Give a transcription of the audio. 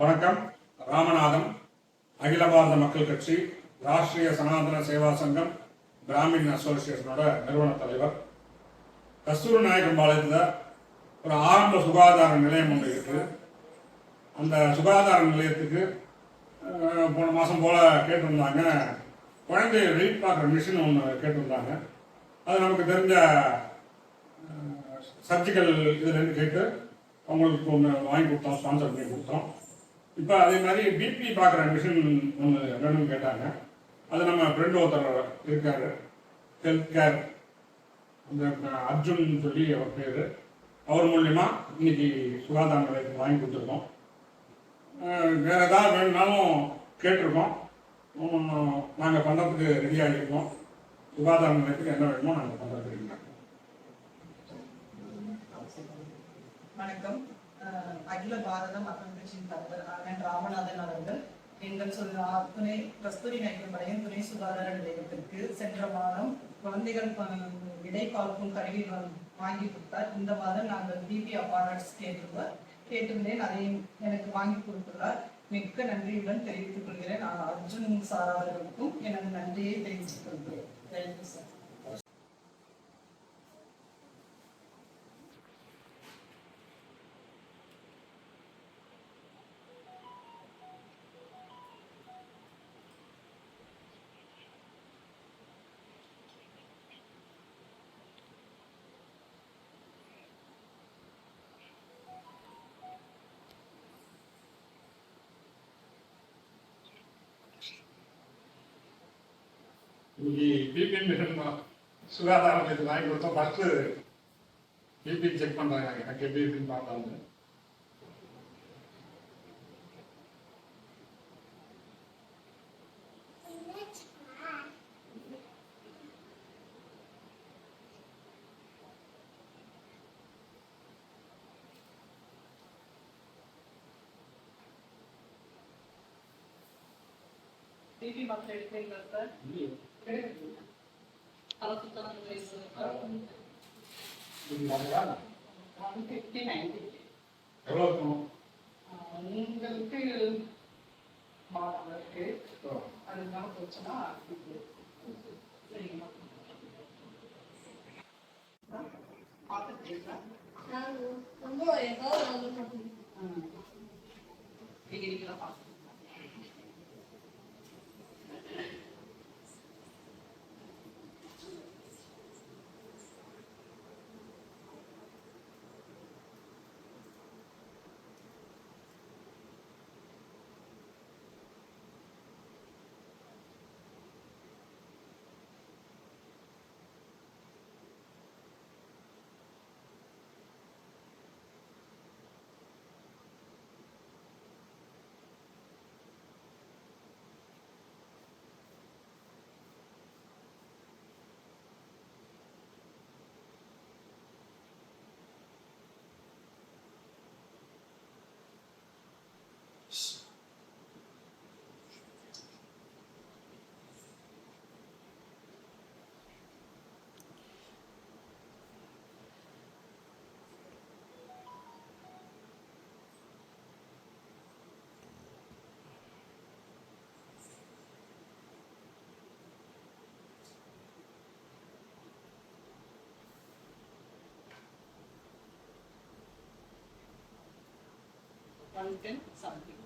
வணக்கம். ராமநாதன் அகில பாரத மக்கள் கட்சி ராஷ்டிரிய சனாதன சேவா சங்கம் பிராமின் அசோசியேஷனோட நிறுவன தலைவர். கஸ்தூரி நாயக்கன் பாளையத்தில் ஒரு ஆரம்ப சுகாதார நிலையம் ஒன்று இருக்குது அந்த சுகாதார நிலையத்துக்கு போன மாதம் போல் கேட்டிருந்தாங்க. குழந்தைய வெயிட் பார்க்குற மிஷின் ஒன்று கேட்டிருந்தாங்க. அது நமக்கு தெரிஞ்ச சர்ஜிக்கல் இதுலேருந்து கேட்டு அவங்களுக்கு ஒன்று வாங்கி கொடுத்தோம் ஸ்பான்சர் பண்ணி கொடுத்தோம். இப்போ அதே மாதிரி பிபி பார்க்குற மிஷின் ஒன்று வேணும்னு கேட்டாங்க. அது நம்ம ஃப்ரெண்டு ஒருத்தர் இருக்கார். ஹெல்த் கேர் அந்த அர்ஜுன் சொல்லி அவர் பேர். அவர் மூலியமா இன்னைக்கு சுகாதார நிலையத்துக்கு வாங்கி கொடுத்துருக்கோம். வேறு ஏதாவது வேணும்னாலும் கேட்டிருக்கோம். நாங்கள் பண்ணுறதுக்கு ரெடியாக இருக்கோம் சுகாதார நிலையத்துக்கு என்ன வேணுமோ நாங்கள் பண்ணுறதுக்கு வணக்கம். அகில பாரத மக்கள் கட்சியின் தலைவர் அண்ணன் ராமநாதன் அவர்கள் எங்கள் சொல் துணை கஸ்தூரி நாயக்கம்பாளையம் துணை சுகாதார நிலையத்திற்கு சென்ற மாதம் குழந்தைகள் ப- கருவி வாங்கி கொடுத்தார். இந்த மாதம் நாங்கள் பிபி அப்பாரட்ஸ் கேட்டிருந்தோம் கேட்டிருந்தேன் அதையும் எனக்கு வாங்கி கொடுத்துள்ளார். மிக்க நன்றியுடன் தெரிவித்துக் கொள்கிறேன். நான் அர்ஜுன் சார் அவர்களுக்கும் எனது நன்றியை தெரிவித்துக் கொள்கிறேன். தேங்க்யூ சார் இன்னைக்கு பிபி மிஷன் சுகாதார நிலையத்துக்கு வாங்கி கொடுத்தோம் ஃபஸ்ட்டு பிபி செக் பண்ணுறாங்க எனக்கு எப்படி இருக்குன்னு பார்த்தாங்க பிபி மாத்திரை எடுக்கிறீங்களா சார் அறுபத்தொன்னு வயசு ஒன் ஃபிஃப்டி நைன்டி எவ்வளோ இருக்கணும் உங்களுக்கு மாதம் இருக்கு அதனால போச்சுன்னா சரிங்களா பார்த்துட்டீங்களா ரொம்ப ஏதாவது நல்ல மட்டும் டிகிரிக்கெல்லாம் பார்த்து Franken zahlte.